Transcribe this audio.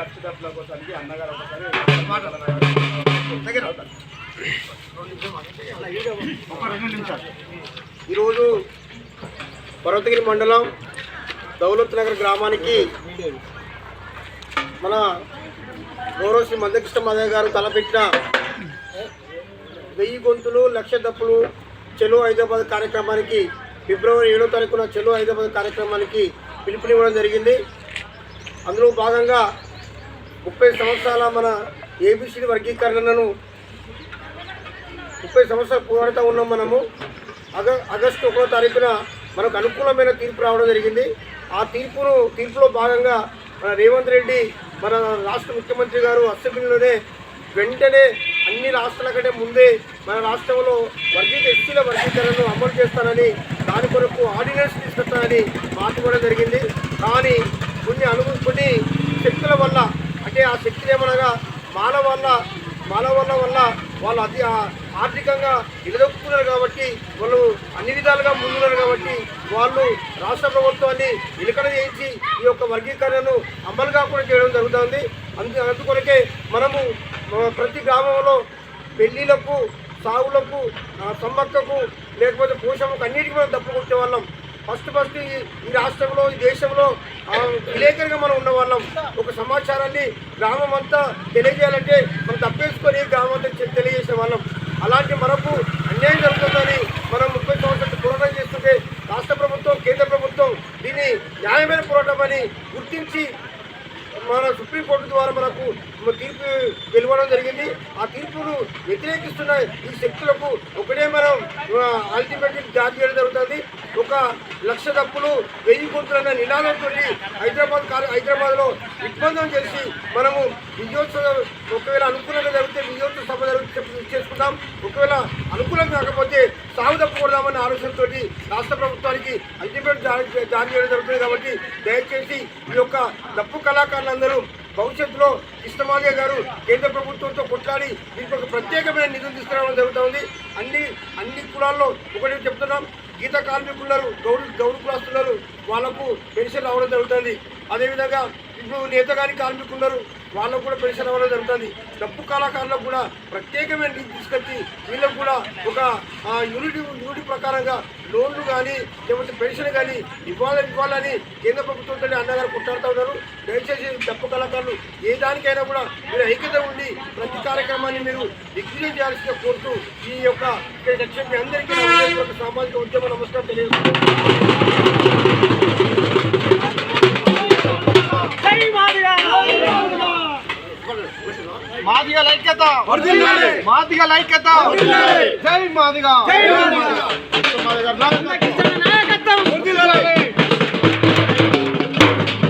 లక్ష డబ్బుల కోసానికి అన్నగారు ఒకసారి ఈరోజు పర్వతగిరి మండలం దౌలత్ నగర్ గ్రామానికి మన గౌరవ శ్రీ మందకృష్ణ మాధవ్ గారు తలపెట్టిన వెయ్యి గొంతులు లక్ష దప్పులు చెలో హైదరాబాద్ కార్యక్రమానికి ఫిబ్రవరి ఏడో తారీఖున చెలో హైదరాబాద్ కార్యక్రమానికి పిలుపునివ్వడం జరిగింది. అందులో భాగంగా ముప్పై సంవత్సరాల మన ఏబిసిడి వర్గీకరణను ముప్పై సంవత్సరాలు పోరాడుతూ ఉన్నాం మనము. అగ ఆగస్టు ఒకటో తారీఖున మనకు అనుకూలమైన తీర్పు రావడం జరిగింది. ఆ తీర్పును తీర్పులో భాగంగా మన రేవంత్ రెడ్డి మన రాష్ట్ర ముఖ్యమంత్రి గారు అసెంబ్లీలోనే వెంటనే అన్ని రాష్ట్రాల కంటే ముందే మన రాష్ట్రంలో వర్గీక ఎస్సీల వర్గీకరణను అమలు చేస్తానని దాని కొరకు ఆర్డినెన్స్ తీసుకొస్తానని మాట కూడా జరిగింది కానీ కొన్ని అను కొన్ని శక్తుల వల్ల అంటే ఆ శక్తులు ఏమనగా మాల వల్ల మాల వల్ల వల్ల వాళ్ళు అతి ఆర్థికంగా నిలదొక్కుతున్నారు కాబట్టి వాళ్ళు అన్ని విధాలుగా ముందున్నారు కాబట్టి వాళ్ళు రాష్ట్ర ప్రభుత్వాన్ని నిలకడ చేయించి ఈ యొక్క వర్గీకరణను అమలు కాకుండా చేయడం జరుగుతుంది. అందు అందుకొరకే మనము ప్రతి గ్రామంలో పెళ్ళిలకు సాగులకు ఆ, సమ్మక్కకు లేకపోతే పోషణకు అన్నిటికీ మనం తప్పుకొచ్చే వాళ్ళం. ఫస్ట్ ఫస్ట్ ఈ రాష్ట్రంలో ఈ దేశంలో ఆ, విలేకరిగా మనం ఉన్న వాళ్ళం ఒక సమాచారాన్ని గ్రామం అంతా తెలియజేయాలంటే మనం తప్పేసుకొని గ్రామం అంతా తెలియజేసే వాళ్ళం. అలాంటి మనకు అన్యాయం జరుగుతుందని మనం ముప్పై సంవత్సరాలు పోరాటం చేస్తుంటే రాష్ట్ర ప్రభుత్వం కేంద్ర ప్రభుత్వం దీన్ని న్యాయమైన పోరాటం అని గుర్తించి మన సుప్రీంకోర్టు ద్వారా మనకు తీర్పు వెలువడం జరిగింది. ఆ తీర్పును వ్యతిరేకిస్తున్న ఈ శక్తులకు ఒకటే మనం అల్టిమేట్ జారీ చేయడం జరుగుతుంది. ఒక లక్ష తప్పులు వెయ్యి గొంతులన్న నినాదంతో హైదరాబాద్ హైదరాబాద్లో దిగ్బంధం చేసి మనము విజయోత్సవం ఒకవేళ అనుకూలంగా జరిగితే విజయోత్సవ సభ చేసుకుందాం. ఒకవేళ అనుకూలంగా కాకపోతే సాగు తప్పకూడదామన్న ఆలోచనతో రాష్ట్ర ప్రభుత్వానికి అల్టిమేట్ జారీ జారీ చేయడం జరుగుతుంది కాబట్టి దయచేసి ఈ యొక్క డప్పు కళాకారులందరూ భవిష్యత్తులో కృష్ణమాల్య గారు కేంద్ర ప్రభుత్వంతో కొట్లాడి దీనికి ఒక ప్రత్యేకమైన నిధులు తీసుకురావడం జరుగుతుంది. అన్ని అన్ని కులాల్లో ఒకటి చెప్తున్నాం. గీత కార్మికున్నారు గౌరు గౌరు కులాస్తున్నారు వాళ్ళకు పెన్షన్ రావడం జరుగుతుంది. అదేవిధంగా ఇప్పుడు నేతగాని కార్మికులు ఉన్నారు వాళ్ళకు కూడా పెన్షన్ అవ్వడం జరుగుతుంది. డప్పు కళాకారులకు కూడా ప్రత్యేకమైన నిధి తీసుకొచ్చి వీళ్ళకు కూడా ఒక యూనిట్ యూనిట్ ప్రకారంగా లోన్లు కానీ లేకపోతే పెన్షన్ కానీ ఇవ్వాలి ఇవ్వాలని కేంద్ర ప్రభుత్వంతో అన్నగారు కొట్టాడుతూ ఉన్నారు. దయచేసి డప్పు కళాకారులు ఏ దానికైనా కూడా మీరు ఐక్యత ఉండి కార్యక్రమాన్ని మీరు దిగ్విజయం చేయాల్సిందిగా కోరుతూ ఈ యొక్క ఇక్కడికి వచ్చిన మీ అందరికీ సామాజిక ఉద్యమ నమస్కారం తెలియజేస్తున్నాను. మాదిగ! ఐక్యత మాదిగ ఐక్యత జై మాదిగ! మాదిగ!